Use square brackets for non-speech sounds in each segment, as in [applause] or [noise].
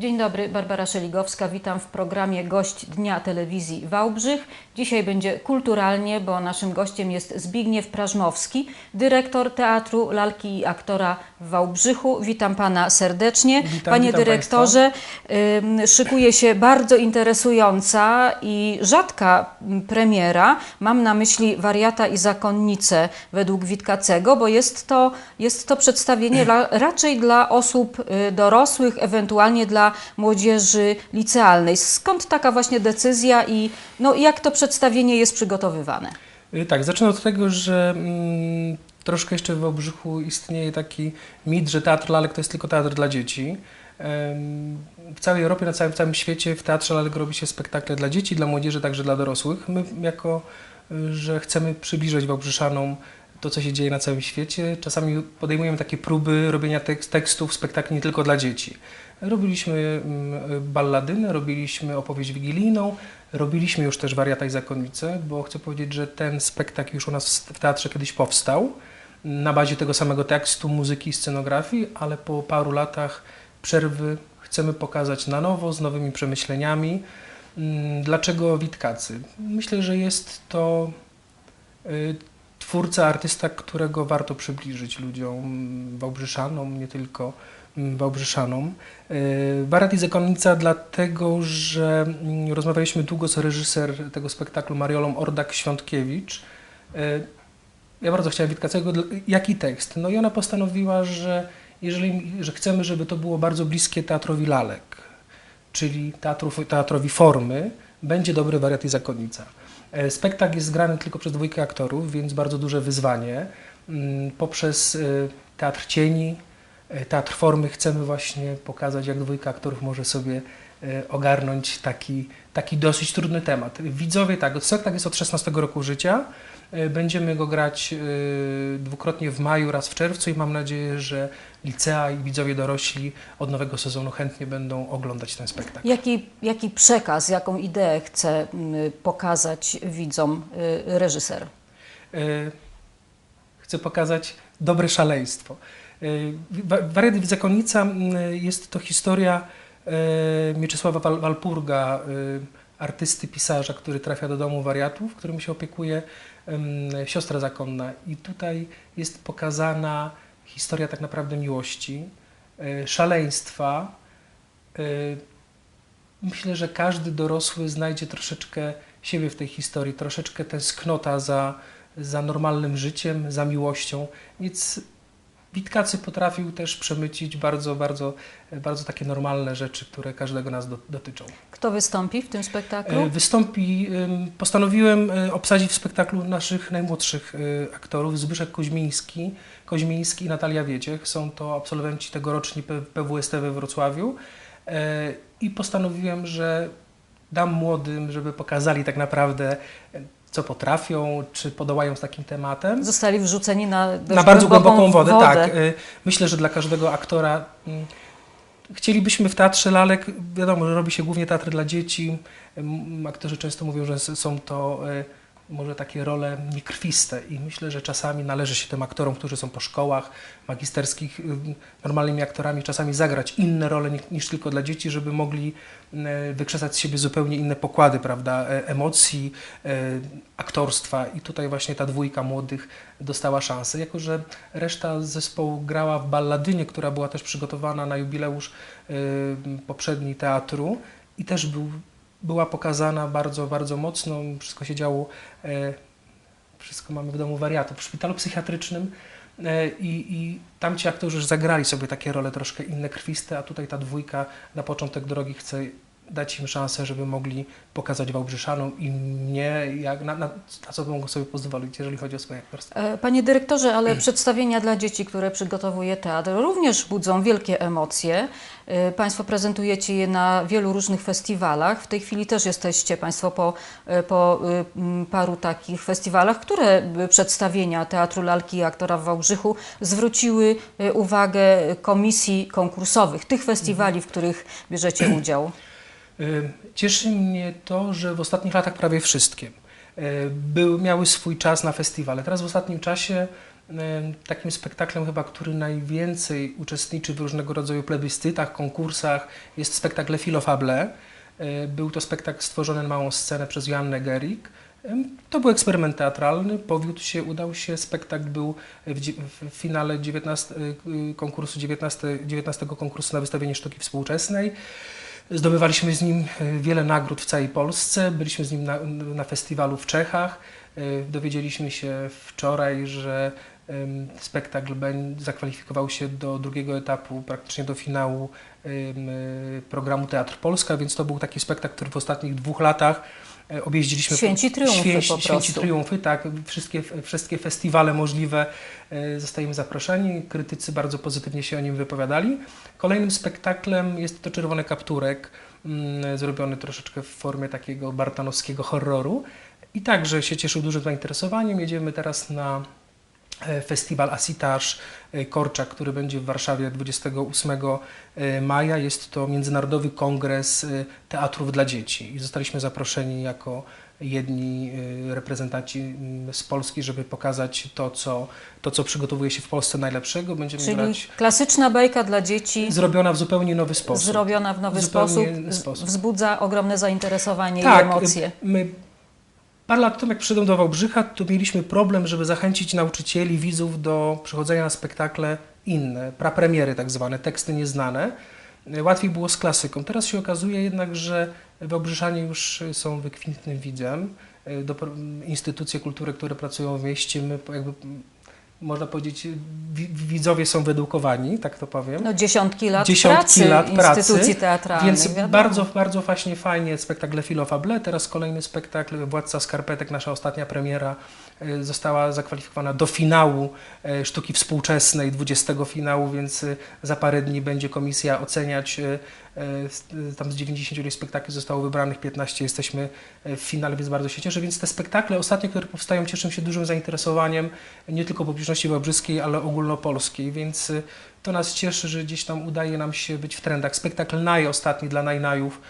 Dzień dobry, Barbara Szeligowska. Witam w programie Gość Dnia Telewizji Wałbrzych. Dzisiaj będzie kulturalnie, bo naszym gościem jest Zbigniew Prażmowski, dyrektor Teatru Lalki i Aktora w Wałbrzychu. Witam Pana serdecznie. Witam, Panie witam dyrektorze, ym, szykuje się bardzo interesująca i rzadka premiera. Mam na myśli Wariata i Zakonnice według Witkacego, bo jest to, jest to przedstawienie raczej dla osób y, dorosłych, ewentualnie dla młodzieży licealnej. Skąd taka właśnie decyzja i no, jak to przedstawienie jest przygotowywane? Y, Tak, zacznę od tego, że mm, troszkę jeszcze w Wałbrzychu istnieje taki mit, że teatr lalek to jest tylko teatr dla dzieci. W całej Europie, na całym, całym świecie w teatrze lalek robi się spektakle dla dzieci, dla młodzieży, także dla dorosłych. My jako, y, że chcemy przybliżyć Wałbrzyszanom to, co się dzieje na całym świecie, czasami podejmujemy takie próby robienia tekst, tekstów, spektakli nie tylko dla dzieci. Robiliśmy mm, balladynę, robiliśmy opowieść wigilijną, robiliśmy już też Wariata i Zakonnice, bo chcę powiedzieć, że ten spektakl już u nas w teatrze kiedyś powstał na bazie tego samego tekstu, muzyki i scenografii, ale po paru latach przerwy chcemy pokazać na nowo, z nowymi przemyśleniami. Mm, Dlaczego Witkacy? Myślę, że jest to y, twórca, artysta, którego warto przybliżyć ludziom, Wałbrzyszanom, nie tylko mm, Wałbrzyszanom. Y, Wariat i Zakonnica dlatego, że mm, rozmawialiśmy długo z reżyser tego spektaklu Mariolą Ordak-Świątkiewicz. Y, Ja bardzo chciałem Witkacego, dl- jaki tekst? No i ona postanowiła, że jeżeli, że chcemy, żeby to było bardzo bliskie teatrowi lalek, czyli teatru, teatrowi formy, będzie dobry wariat i zakonnica. E, Spektakl jest grany tylko przez dwójkę aktorów, więc bardzo duże wyzwanie. Mm, Poprzez e, teatr cieni, e, teatr formy chcemy właśnie pokazać, jak dwójka aktorów może sobie ogarnąć taki, taki dosyć trudny temat. Widzowie, tak, spektakl jest od 16 roku życia. E, Będziemy go grać e, dwukrotnie w maju, raz w czerwcu i mam nadzieję, że licea i widzowie dorośli od nowego sezonu chętnie będą oglądać ten spektakl. Jaki, jaki przekaz, jaką ideę chce pokazać widzom y, reżyser? E, Chcę pokazać dobre szaleństwo. E, Wa- Wariat Zakonnica jest to historia e, Mieczysława Wal- Walpurga, e, artysty, pisarza, który trafia do domu wariatów, którym się opiekuje siostra zakonna. I tutaj jest pokazana historia tak naprawdę miłości, e, szaleństwa. E, Myślę, że każdy dorosły znajdzie troszeczkę siebie w tej historii, troszeczkę tęsknota za, za normalnym życiem, za miłością. Więc Witkacy potrafił też przemycić bardzo, bardzo, bardzo takie normalne rzeczy, które każdego nas do, dotyczą. Kto wystąpi w tym spektaklu? E, Wystąpi, postanowiłem e, obsadzić w spektaklu naszych najmłodszych e, aktorów, Zbyszek Koźmiński, Koźmiński i Natalia Wiedziech. Są to absolwenci tegoroczni PWST we Wrocławiu. I postanowiłem, że dam młodym, żeby pokazali tak naprawdę, co potrafią, czy podołają z takim tematem. Zostali wrzuceni na, Na bardzo głęboką wodę, tak. Y, Myślę, że dla każdego aktora mm, chcielibyśmy w teatrze lalek, wiadomo, że robi się głównie teatr dla dzieci. Aktorzy często mówią, że są to y, może takie role niekrwiste. I myślę, że czasami należy się tym aktorom, którzy są po szkołach magisterskich, normalnymi aktorami, czasami zagrać inne role ni- niż tylko dla dzieci, żeby mogli y, wykrzesać z siebie zupełnie inne pokłady, prawda, e- emocji, e, aktorstwa. I tutaj właśnie ta dwójka młodych dostała szansę, jako że reszta zespołu grała w balladynie, która była też przygotowana na jubileusz poprzedni teatru i też był, była pokazana bardzo, bardzo mocno, wszystko się działo, e, wszystko mamy w domu wariatów, w szpitalu psychiatrycznym e, i, i tam ci aktorzy już zagrali sobie takie role troszkę inne, krwiste, a tutaj ta dwójka na początek drogi chce dać im szansę, żeby mogli pokazać Wałbrzyszanom i mnie, jak, na, na, na co mogą sobie pozwolić, jeżeli chodzi o swoje aktorstwo. E, Panie dyrektorze, ale [clears throat] przedstawienia dla dzieci, które przygotowuje teatr, również budzą wielkie emocje. E, Państwo prezentujecie je na wielu różnych festiwalach. W tej chwili też jesteście Państwo po, e, po paru takich festiwalach. Które przedstawienia Teatru Lalki i Aktora w Wałbrzychu zwróciły uwagę komisji konkursowych, tych festiwali, w których bierzecie udział? [clears throat] Y, Cieszy mnie to, że w ostatnich latach prawie wszystkie y, były, miały swój czas na festiwale. Teraz w ostatnim czasie takim spektaklem chyba, który najwięcej uczestniczy w różnego rodzaju plebiscytach, konkursach, jest spektakl Filo Fable. E, Był to spektakl stworzony na małą scenę przez Joannę Gerig. To był eksperyment teatralny, powiódł się, udał się. Spektakl był w, w finale 19, y, konkursu 19, 19 konkursu na wystawienie sztuki współczesnej. Zdobywaliśmy z nim e, wiele nagród w całej Polsce. Byliśmy z nim na, na festiwalu w Czechach. E, Dowiedzieliśmy się wczoraj, że spektakl zakwalifikował się do drugiego etapu, praktycznie do finału e, programu Teatr Polska, więc to był taki spektakl, który w ostatnich dwóch latach objeździliśmy. Święci triumfy Święci, po święci prostu. triumfy, tak. Wszystkie, wszystkie festiwale możliwe e, zostajemy zaproszeni. Krytycy bardzo pozytywnie się o nim wypowiadali. Kolejnym spektaklem jest to Czerwony Kapturek, mm, zrobiony troszeczkę w formie takiego bartanowskiego horroru. I także się cieszył dużym zainteresowaniem. Jedziemy teraz na e, festiwal Asitaż e, Korczak, który będzie w Warszawie 28 e, maja. Jest to Międzynarodowy Kongres e, Teatrów dla Dzieci i zostaliśmy zaproszeni jako jedni e, reprezentanci mm, z Polski, żeby pokazać to, co, to, co przygotowuje się w Polsce najlepszego. Będziemy Czyli grać klasyczna bajka dla dzieci, zrobiona w zupełnie nowy sposób. zrobiona w nowy sposób, sposób. wzbudza ogromne zainteresowanie tak, i emocje. My parę lat temu, jak przyszedłem do Wałbrzycha, to mieliśmy problem, żeby zachęcić nauczycieli, widzów do przychodzenia na spektakle inne, prapremiery tak zwane, teksty nieznane. Łatwiej było z klasyką. Teraz się okazuje jednak, że Wałbrzyszanie już są wykwintnym widzem. Do, instytucje kultury, które pracują w mieście, my jakby, można powiedzieć, wi- widzowie są wyedukowani, tak to powiem. No, dziesiątki lat Dziesiątki pracy lat pracy, instytucji teatralnych. Więc wiadomo. bardzo, bardzo właśnie fajnie spektakl Filo Fable. Teraz kolejny spektakl Władca Skarpetek, nasza ostatnia premiera, została zakwalifikowana do finału e, sztuki współczesnej, 20 finału, więc e, za parę dni będzie komisja oceniać. e, e, e, Tam z 90 ileś spektakli zostało wybranych 15, jesteśmy e, w finale, więc bardzo się cieszę. Więc te spektakle ostatnie, które powstają, cieszą się dużym zainteresowaniem, nie tylko publiczności wałbrzyskiej, ale ogólnopolskiej, więc e, to nas cieszy, że gdzieś tam udaje nam się być w trendach. Spektakl Naj ostatni dla Najnajów,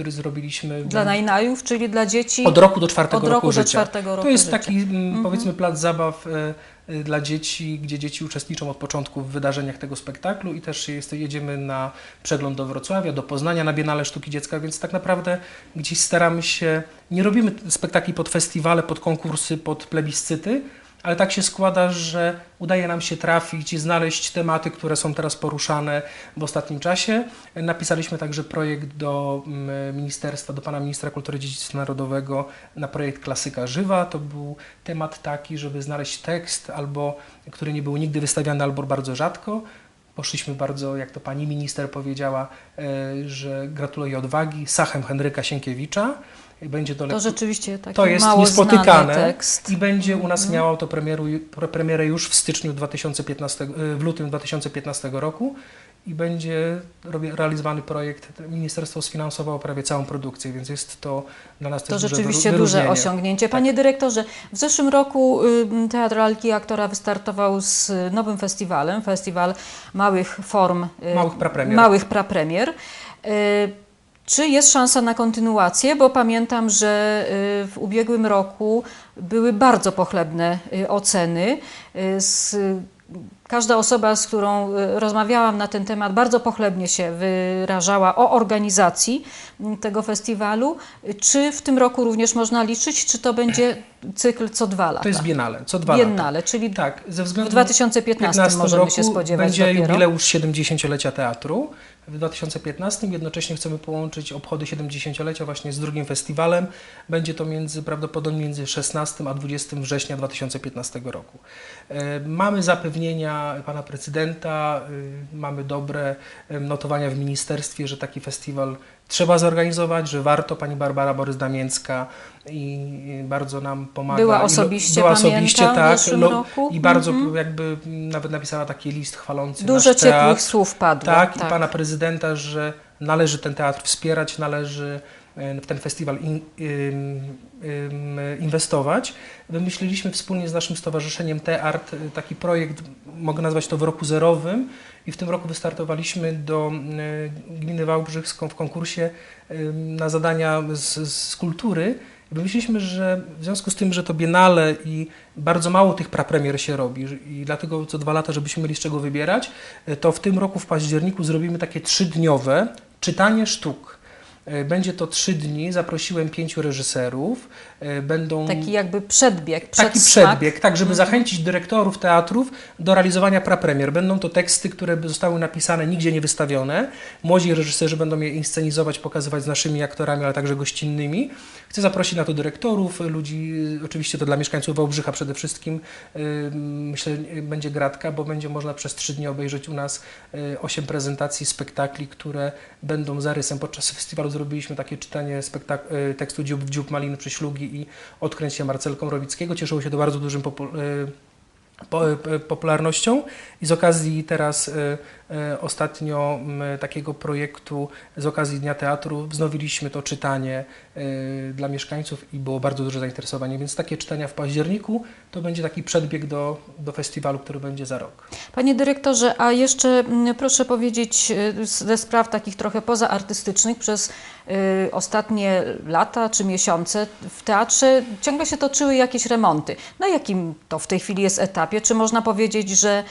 który zrobiliśmy Dla najnajów, czyli dla dzieci od roku do czwartego roku do życia. czwartego roku To jest życia. taki mm, powiedzmy plac zabaw e, e, dla dzieci, gdzie dzieci uczestniczą od początku w wydarzeniach tego spektaklu i też jest, jedziemy na przegląd do Wrocławia, do Poznania na Biennale Sztuki Dziecka, więc tak naprawdę gdzieś staramy się, nie robimy spektakli pod festiwale, pod konkursy, pod plebiscyty, ale tak się składa, że udaje nam się trafić i znaleźć tematy, które są teraz poruszane w ostatnim czasie. Napisaliśmy także projekt do mm, ministerstwa, do pana ministra kultury i dziedzictwa narodowego na projekt Klasyka Żywa. To był temat taki, żeby znaleźć tekst, albo który nie był nigdy wystawiany, albo bardzo rzadko. Poszliśmy bardzo, jak to pani minister powiedziała, e, że gratuluję odwagi, Sachem Henryka Sienkiewicza. Będzie to, To rzeczywiście taki to jest mało niespotykane tekst. i będzie u nas Mhm. miało to premieru, pre- premierę już w styczniu 2015, y, w lutym 2015 roku i będzie realizowany projekt. Ministerstwo sfinansowało prawie całą produkcję, więc jest to dla nas To też duże rzeczywiście duże osiągnięcie. Panie dyrektorze, w zeszłym roku y, Teatr Lalki i Aktora wystartował z y, nowym festiwalem, festiwal małych form, y, Małych prapremier. małych prapremier. Czy jest szansa na kontynuację? Bo pamiętam, że y, w ubiegłym roku były bardzo pochlebne y, oceny. Y, Z, każda osoba, z którą rozmawiałam na ten temat, bardzo pochlebnie się wyrażała o organizacji m, tego festiwalu. Czy w tym roku również można liczyć, czy to będzie cykl co dwa lata? To jest Biennale, co dwa lata. Biennale, czyli Tak, ze w względu 2015 możemy się spodziewać będzie dopiero. jubileusz 70-lecia teatru. W 2015 jednocześnie chcemy połączyć obchody 70-lecia właśnie z drugim festiwalem. Będzie to między, prawdopodobnie między 16 a 20 września 2015 roku. E, Mamy zapewnienia pana prezydenta, y, mamy dobre notowania w ministerstwie, że taki festiwal trzeba zorganizować, że warto. Pani Barbara Borys-Damięcka i bardzo nam pomaga. Była I lo- osobiście, była pamiętam, osobiście, tak. roku. I bardzo Mhm. jakby m, nawet napisała taki list chwalący Dużo ciepłych teatr. słów padło. Tak, i pana prezydenta, że należy ten teatr wspierać, należy w ten festiwal in, inwestować. Wymyśliliśmy wspólnie z naszym stowarzyszeniem Teart e, taki projekt, mogę nazwać to w roku zerowym i w tym roku wystartowaliśmy do e, gminy Wałbrzychską w konkursie na zadania z, z kultury myśleliśmy, że w związku z tym, że to Biennale i bardzo mało tych prapremier się robi i dlatego co dwa lata, żebyśmy mieli z czego wybierać, e, to w tym roku w październiku zrobimy takie trzydniowe czytanie sztuk. E, Będzie to trzy dni, zaprosiłem pięciu reżyserów, e, będą... Taki jakby przedbieg, Taki przedsmak. przedbieg, tak, żeby zachęcić dyrektorów teatrów do realizowania prapremier. Będą to teksty, które zostały napisane, nigdzie nie wystawione. Młodzi reżyserzy będą je inscenizować, pokazywać z naszymi aktorami, ale także gościnnymi. Chcę zaprosić na to dyrektorów, ludzi, y, oczywiście to dla mieszkańców Wałbrzycha przede wszystkim. Y, Myślę, y, będzie gratka, bo będzie można przez trzy dni obejrzeć u nas osiem prezentacji spektakli, które będą zarysem. Podczas festiwalu zrobiliśmy takie czytanie y, tekstu Dziób dziób Maliny Przyślugi i Odkręć Marcelką Rowickiego. Cieszyło się to bardzo dużym po, y, popularnością i z okazji teraz ostatnio m, takiego projektu, z okazji Dnia Teatru wznowiliśmy to czytanie y, dla mieszkańców i było bardzo duże zainteresowanie, więc takie czytania w październiku to będzie taki przedbieg do, do festiwalu, który będzie za rok. Panie dyrektorze, a jeszcze proszę powiedzieć y, ze spraw takich trochę pozaartystycznych, przez ostatnie lata czy miesiące w teatrze ciągle się toczyły jakieś remonty. Na jakim to w tej chwili jest etapie? Czy można powiedzieć, że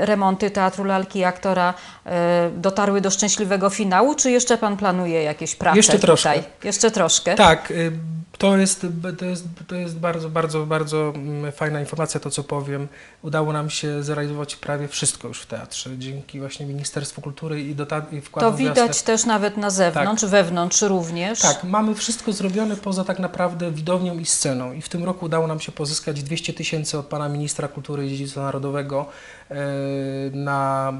remonty Teatru Lalki Aktora y, dotarły do szczęśliwego finału, czy jeszcze Pan planuje jakieś prace Jeszcze troszkę. tutaj? Jeszcze troszkę. Tak, y, to jest, to jest, to jest bardzo, bardzo, bardzo mm, fajna informacja, to co powiem. Udało nam się zrealizować prawie wszystko już w teatrze, dzięki właśnie Ministerstwu Kultury i, dota- i To wkładom widać też nawet na zewnątrz, wewnątrz również. Tak, mamy wszystko zrobione poza tak naprawdę widownią i sceną. I w tym roku udało nam się pozyskać 200 tysięcy od pana ministra kultury i dziedzictwa narodowego e, na,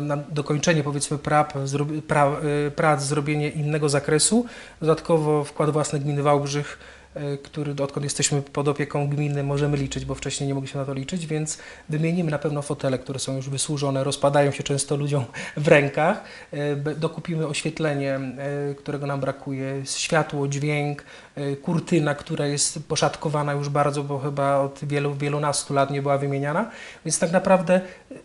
na, dokończenie powiedzmy prap, zro- pra, e, prac, zrobienie innego zakresu. Dodatkowo wkład własny gminy Wałbrzych który odkąd jesteśmy pod opieką gminy możemy liczyć, bo wcześniej nie mogliśmy na to liczyć, więc wymienimy na pewno fotele, które są już wysłużone, rozpadają się często ludziom w rękach. E, Dokupimy oświetlenie, e, którego nam brakuje, światło, dźwięk, e, kurtyna, która jest poszatkowana już bardzo, bo chyba od wielu, wielunastu lat nie była wymieniana. Więc tak naprawdę e,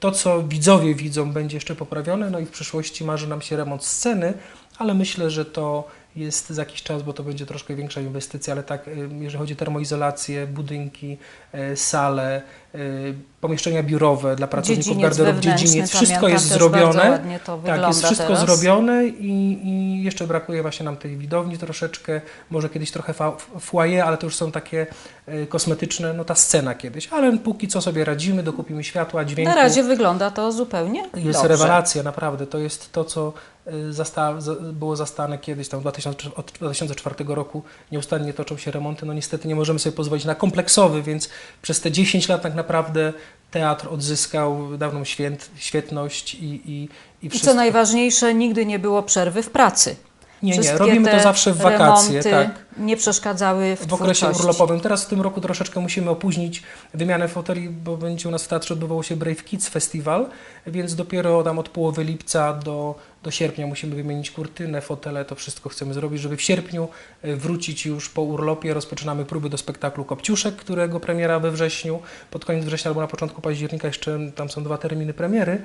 to, co widzowie widzą, będzie jeszcze poprawione. No i w przyszłości marzy nam się remont sceny, ale myślę, że to jest za jakiś czas, bo to będzie troszkę większa inwestycja, ale tak, y, jeżeli chodzi o termoizolację, budynki, y, sale, pomieszczenia biurowe dla pracowników Dziedziniec garderob, dziedziniec, wszystko jest zrobione. Tak, jest wszystko teraz. zrobione i, i jeszcze brakuje właśnie nam tej widowni troszeczkę, może kiedyś trochę foyer, ale to już są takie y, kosmetyczne, no ta scena kiedyś, ale póki co sobie radzimy, dokupimy światła, dźwięku. Na razie wygląda to zupełnie Jest dobrze. rewelacja, naprawdę. To jest to, co y, zasta, za, było zastane kiedyś, tam w 2000, od 2004 roku nieustannie toczą się remonty. No niestety nie możemy sobie pozwolić na kompleksowy, więc przez te 10 lat tak naprawdę teatr odzyskał dawną święt, świetność i, i, i I wszystko. co najważniejsze, nigdy nie było przerwy w pracy. nie, nie, Wszystkie robimy to zawsze w wakacje. Tak. nie przeszkadzały w, w okresie twórczości. urlopowym. Teraz w tym roku troszeczkę musimy opóźnić wymianę foteli, bo będzie u nas w teatrze odbywał się Brave Kids Festival, więc dopiero tam od połowy lipca do, do sierpnia musimy wymienić kurtynę, fotele, to wszystko chcemy zrobić, żeby w sierpniu e, wrócić już po urlopie. Rozpoczynamy próby do spektaklu Kopciuszek, którego premiera we wrześniu, pod koniec września albo na początku października, jeszcze tam są dwa terminy premiery.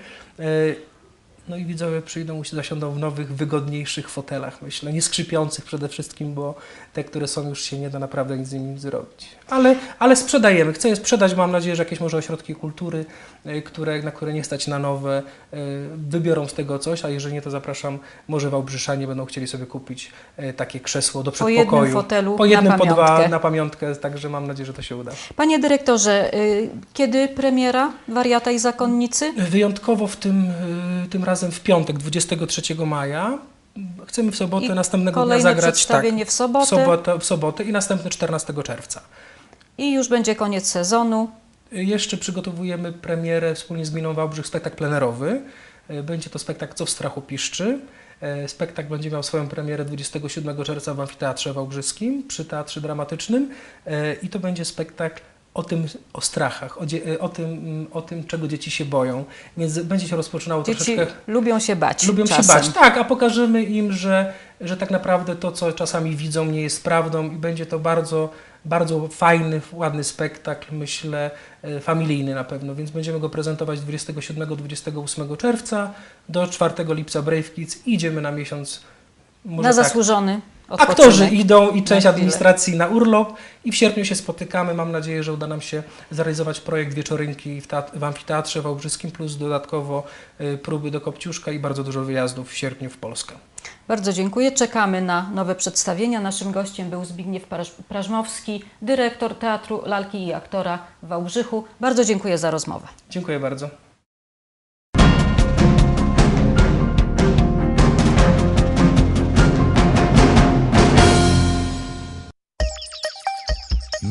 E, no i widzowie przyjdą i zasiądą w nowych, wygodniejszych fotelach, myślę, nie skrzypiących przede wszystkim, bo te, które są, już się nie da naprawdę nic z nimi zrobić. Ale, ale sprzedajemy. Chcę je sprzedać, mam nadzieję, że jakieś może ośrodki kultury, y, które, na które nie stać na nowe, y, wybiorą z tego coś, a jeżeli nie, to zapraszam, może Wałbrzyszanie będą chcieli sobie kupić y, takie krzesło do Po jednym przedpokoju. fotelu po jednym, po dwa, na pamiątkę, także mam nadzieję, że to się uda. Panie dyrektorze, y, kiedy premiera Wariata i Zakonnicy? Wyjątkowo w tym, y, tym razem w piątek, 23 maja. Chcemy w sobotę I następnego dnia zagrać tak, przedstawienie w sobotę w, sobotę, w sobotę i następny 14 czerwca. i już będzie koniec sezonu. Jeszcze przygotowujemy premierę wspólnie z Gminą Wałbrzych, spektakl plenerowy. Y, Będzie to spektakl Co w strachu piszczy. Y, Spektakl będzie miał swoją premierę 27 czerwca w Amfiteatrze Wałbrzyskim przy Teatrze Dramatycznym y, i to będzie spektakl o tym, o strachach, o, o, tym, o tym, czego dzieci się boją. Więc będzie się rozpoczynało Dzieci troszeczkę... lubią się bać Lubią czasem. się bać, tak, a pokażemy im, że, że tak naprawdę to, co czasami widzą, nie jest prawdą i będzie to bardzo, bardzo fajny, ładny spektakl, myślę, e, familijny na pewno, więc będziemy go prezentować 27-28 czerwca. Do 4 lipca Brave Kids. Idziemy na miesiąc, Na tak, zasłużony odpoczynek. Aktorzy idą i część administracji na urlop i w sierpniu się spotykamy. Mam nadzieję, że uda nam się zrealizować projekt Wieczorynki w, w Amfiteatrze Wałbrzyskim, plus dodatkowo y, próby do Kopciuszka i bardzo dużo wyjazdów w sierpniu w Polskę. Bardzo dziękuję. Czekamy na nowe przedstawienia. Naszym gościem był Zbigniew Praż- Prażmowski, dyrektor Teatru Lalki i Aktora w Wałbrzychu. Bardzo dziękuję za rozmowę. Dziękuję bardzo.